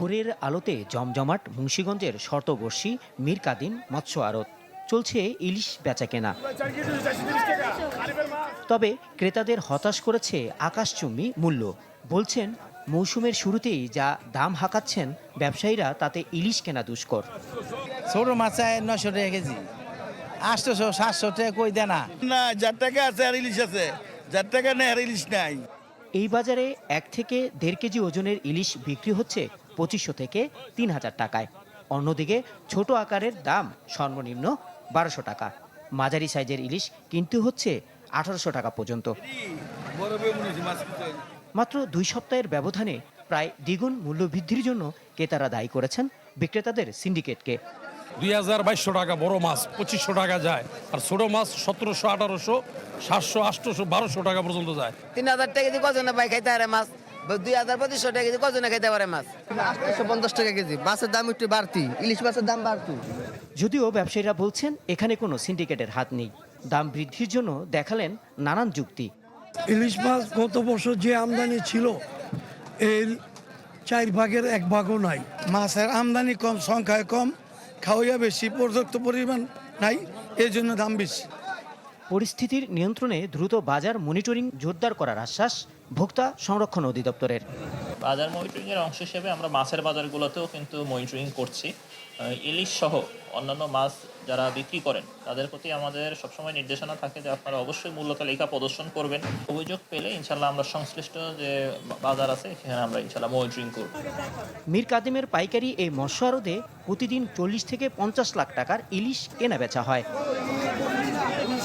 ভোরের আলোতে জমজমাট মুন্সীগঞ্জের শর্তবর্ষী মীর কাদিম মৎস্য আড়ত। চলছে ইলিশ বেচাকেনা। তবে ক্রেতাদের হতাশ করেছে আকাশচুম্বী মূল্য। বলছেন মৌসুমের শুরুতেই যা দাম হাঁকাচ্ছেন ব্যবসায়ীরা তাতে ইলিশ কেনা দুষ্কর। ছোট মাছ চায় নশো টাকা কেজি। আটশোশো সাতশো টাকা কই দেয় না না যার টাকা আছে আর ইলিশ আছে। যার টাকা নেই আর ইলিশ নাই। এই বাজারে এক থেকে দেড় কেজি ওজনের ইলিশ বিক্রি হচ্ছে পঁচিশশো থেকে তিন হাজার টাকায়। অন্যদিকে ছোট আকারের দাম সর্বনিম্ন বারোশো টাকা। মাঝারি সাইজের ইলিশ কিনতে হচ্ছে আঠারোশো টাকা পর্যন্ত। মাছ মাত্র দুই সপ্তাহের ব্যবধানে প্রায় দ্বিগুণ মূল্যবৃদ্ধির জন্য ক্রেতারা দায়ী করেছেন বিক্রেতাদের সিন্ডিকেটকে। দুই হাজার বাইশশো টাকা বড় মাছ পঁচিশশো টাকা যায়। আর ছোট মাছ সতেরোশো আঠারোশো সাতশো আটশোশো বারোশো টাকা পর্যন্ত যায়। তিন হাজার টাকা কেজি কজনে পাই খাইতে মাছ? দুই হাজার পঁচিশশো টাকা কেজি কজনে খাইতে পারে মাছ? আটশো পঞ্চাশ টাকা কেজি মাছের দাম একটু বাড়তি ইলিশ মাছের দাম বাড়তি। যদিও ব্যবসায়ীরা বলছেন এখানে কোনো সিন্ডিকেটের হাত নেই। দাম বৃদ্ধির জন্য দেখালেন নানান যুক্তি। ইলিশ মাছ গত বছর যে আমদানি ছিল এর চার ভাগের এক ভাগও নাই। মাছের আমদানি কম সংখ্যায় কম খাওয়া বেশি পর্যাপ্ত পরিমাণ নাই এই জন্য দাম বেশি। পরিস্থিতির নিয়ন্ত্রণে দ্রুত বাজার মনিটরিং জোরদার করার আশ্বাস ভোক্তা সংরক্ষণ অধিদপ্তরের। বাজার মনিটরিং এর অংশ হিসেবে আমরা মাছের বাজারগুলোতেও কিন্তু মনিটরিং করছি। ইলিশ সহ অন্যান্য মাছ যারা বিক্রি করেন তাদের প্রতি আমাদের সবসময় নির্দেশনা থাকে যে আপনারা অবশ্যই মূল্য তালিকা প্রদর্শন করবেন। অভিযোগ পেলে ইনশাল্লাহ আমরা সংশ্লিষ্ট যে বাজার আছে সেখানে আমরা ইনশাল্লাহ মনিটরিং করব। মীর কাদিমের পাইকারি এই মৎস্য আড়তে প্রতিদিন চল্লিশ থেকে পঞ্চাশ লাখ টাকার ইলিশ কেনা বেচা হয়।